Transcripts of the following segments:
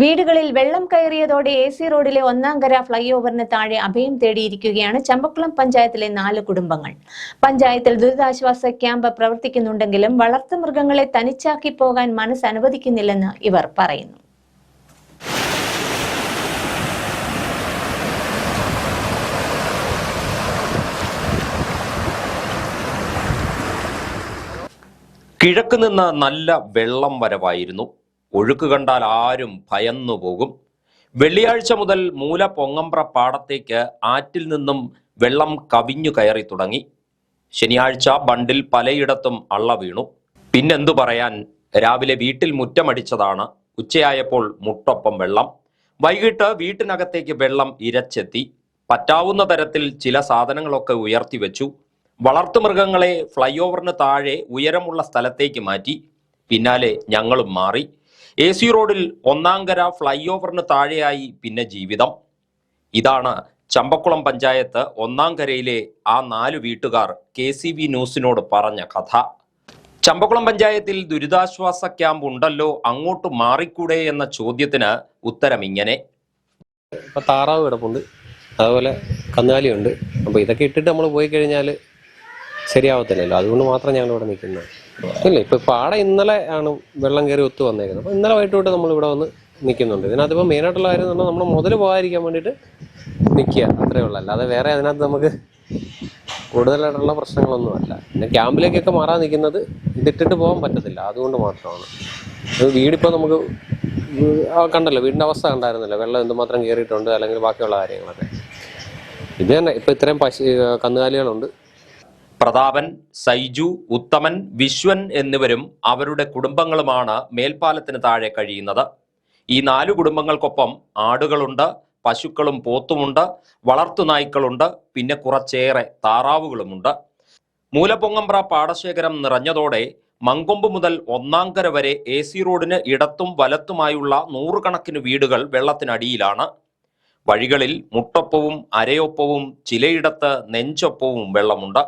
വീടുകളിൽ വെള്ളം കയറിയതോടെ A C റോഡിലെ ഒന്നാംകര ഫ്ലൈ ഓവറിന് താഴെ അഭയം തേടിയിരിക്കുകയാണ് ചമ്പക്കുളം പഞ്ചായത്തിലെ നാല് കുടുംബങ്ങൾ. പഞ്ചായത്തിൽ ദുരിതാശ്വാസ ക്യാമ്പ് പ്രവർത്തിക്കുന്നുണ്ടെങ്കിലും വളർത്തുമൃഗങ്ങളെ തനിച്ചാക്കി പോകാൻ മനസ്സ് അനുവദിക്കുന്നില്ലെന്ന് ഇവർ പറയുന്നു. കിഴക്ക് നിന്ന് നല്ല വെള്ളം വരവായിരുന്നു. ഒഴുക്ക് കണ്ടാൽ ആരും ഭയന്നു പോകും. വെള്ളിയാഴ്ച മുതൽ മൂല പൊങ്ങമ്പ്ര പാടത്തേക്ക് ആറ്റിൽ നിന്നും വെള്ളം കവിഞ്ഞു കയറി തുടങ്ങി. ശനിയാഴ്ച ബണ്ടിൽ പലയിടത്തും അള്ള വീണു. പിന്നെന്തു പറയാൻ? രാവിലെ വീട്ടിൽ മുറ്റമടിച്ചതാണ്. ഉച്ചയായപ്പോൾ മുട്ടൊപ്പം വെള്ളം. വൈകിട്ട് വീട്ടിനകത്തേക്ക് വെള്ളം ഇരച്ചെത്തി. പറ്റാവുന്ന തരത്തിൽ ചില സാധനങ്ങളൊക്കെ ഉയർത്തി വെച്ചു. വളർത്തുമൃഗങ്ങളെ ഫ്ലൈ ഓവറിന് താഴെ ഉയരമുള്ള സ്ഥലത്തേക്ക് മാറ്റി. പിന്നാലെ ഞങ്ങളും മാറി. എ സി റോഡിൽ ഒന്നാംകര ഫ്ലൈ ഓവറിന് താഴെയായി പിന്നെ ജീവിതം. ഇതാണ് ചമ്പക്കുളം പഞ്ചായത്ത് ഒന്നാംകരയിലെ ആ നാല് വീട്ടുകാർ കെ സി വി ന്യൂസിനോട് പറഞ്ഞ കഥ. ചമ്പക്കുളം പഞ്ചായത്തിൽ ദുരിതാശ്വാസ ക്യാമ്പ് ഉണ്ടല്ലോ അങ്ങോട്ട് മാറിക്കൂടെ എന്ന ചോദ്യത്തിന് ഉത്തരം ഇങ്ങനെ. ഇപ്പം താറാവ് കിടപ്പുണ്ട് അതുപോലെ കന്നാലിയുണ്ട് അപ്പോൾ ഇതൊക്കെ ഇട്ടിട്ട് നമ്മൾ പോയി കഴിഞ്ഞാൽ ശരിയാവത്തില്ലല്ലോ. അതുകൊണ്ട് മാത്രം ഞങ്ങൾ ഇവിടെ നിൽക്കുന്നത്. ഇല്ല? ഇപ്പൊ പാട ഇന്നലെ ആണ് വെള്ളം കയറി ഒത്തു വന്നേക്കുന്നത്. അപ്പൊ ഇന്നലെ വൈകിട്ട് നമ്മൾ ഇവിടെ വന്ന് നിൽക്കുന്നുണ്ട് മെയിൻ ആയിട്ടുള്ള കാര്യം പറഞ്ഞാൽ നമ്മൾ മുതൽ പോകാതിരിക്കാൻ വേണ്ടിയിട്ട് നിൽക്കുക അത്രേ ഉള്ളൂ. അല്ലാതെ വേറെ അതിനകത്ത് നമുക്ക് കൂടുതലായിട്ടുള്ള പ്രശ്നങ്ങളൊന്നുമല്ല പിന്നെ ക്യാമ്പിലേക്കൊക്കെ മാറാൻ നിൽക്കുന്നത് ഇതിട്ടിട്ട് പോകാൻ പറ്റത്തില്ല. അതുകൊണ്ട് മാത്രമാണ്. അത് വീടിപ്പോൾ നമുക്ക് കണ്ടല്ലോ വീടിന്റെ അവസ്ഥ കണ്ടായിരുന്നല്ലോ. വെള്ളം എന്തുമാത്രം കയറിയിട്ടുണ്ട് അല്ലെങ്കിൽ ബാക്കിയുള്ള കാര്യങ്ങളൊക്കെ. ഇത് തന്നെ. ഇപ്പം ഇത്രയും പശു കന്നുകാലികളുണ്ട്. പ്രതാപൻ സൈജു ഉത്തമൻ വിശ്വൻ എന്നിവരും അവരുടെ കുടുംബങ്ങളുമാണ് മേൽപ്പാലത്തിന് താഴെ കഴിയുന്നത്. ഈ നാലു കുടുംബങ്ങൾക്കൊപ്പം ആടുകളുണ്ട് പശുക്കളും പോത്തുമുണ്ട് വളർത്തുനായ്ക്കളുണ്ട് പിന്നെ കുറച്ചേറെ താറാവുകളുമുണ്ട്. മൂലപ്പൊങ്ങമ്പ്ര പാടശേഖരം നിറഞ്ഞതോടെ മങ്കൊമ്പ് മുതൽ ഒന്നാംകര വരെ എ സി റോഡിന് ഇടത്തും വലത്തുമായുള്ള നൂറുകണക്കിന് വീടുകൾ വെള്ളത്തിനടിയിലാണ്. വഴികളിൽ മുട്ടൊപ്പവും അരയൊപ്പവും ചിലയിടത്ത് നെഞ്ചൊപ്പവും വെള്ളമുണ്ട്.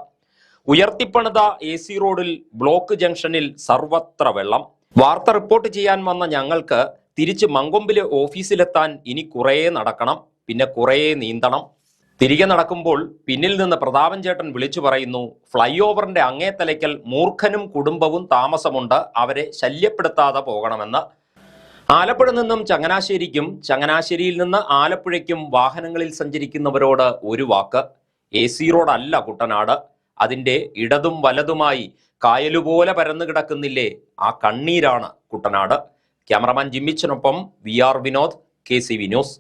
ഉയർത്തിപ്പണിത എ സി റോഡിൽ ബ്ലോക്ക് ജംഗ്ഷനിൽ സർവത്ര വെള്ളം. വാർത്ത റിപ്പോർട്ട് ചെയ്യാൻ വന്ന ഞങ്ങൾക്ക് തിരിച്ച് മങ്കൊമ്പിലെ ഓഫീസിലെത്താൻ ഇനി കുറേ നടക്കണം പിന്നെ കുറേ നീന്തണം. തിരികെ നടക്കുമ്പോൾ പിന്നിൽ നിന്ന് പ്രതാപൻ ചേട്ടൻ വിളിച്ചു പറയുന്നു ഫ്ലൈ ഓവറിന്റെ അങ്ങേ തലയ്ക്കൽ മൂർഖനും കുടുംബവും താമസമുണ്ട് അവരെ ശല്യപ്പെടുത്താതെ പോകണമെന്ന്. ആലപ്പുഴ നിന്നും ചങ്ങനാശ്ശേരിക്കും ചങ്ങനാശ്ശേരിയിൽ നിന്ന് ആലപ്പുഴയ്ക്കും വാഹനങ്ങളിൽ സഞ്ചരിക്കുന്നവരോട് ഒരു വാക്ക്. എ സി റോഡല്ല കുട്ടനാട്. അതിന്റെ ഇടതും വലതുമായി കായലുപോലെ പരന്നു കിടക്കുന്നില്ലേ? ആ കണ്ണീരാണ് Kuttanad. Cameraman ജിമ്മിച്ചനൊപ്പം V R Vinod K C V news.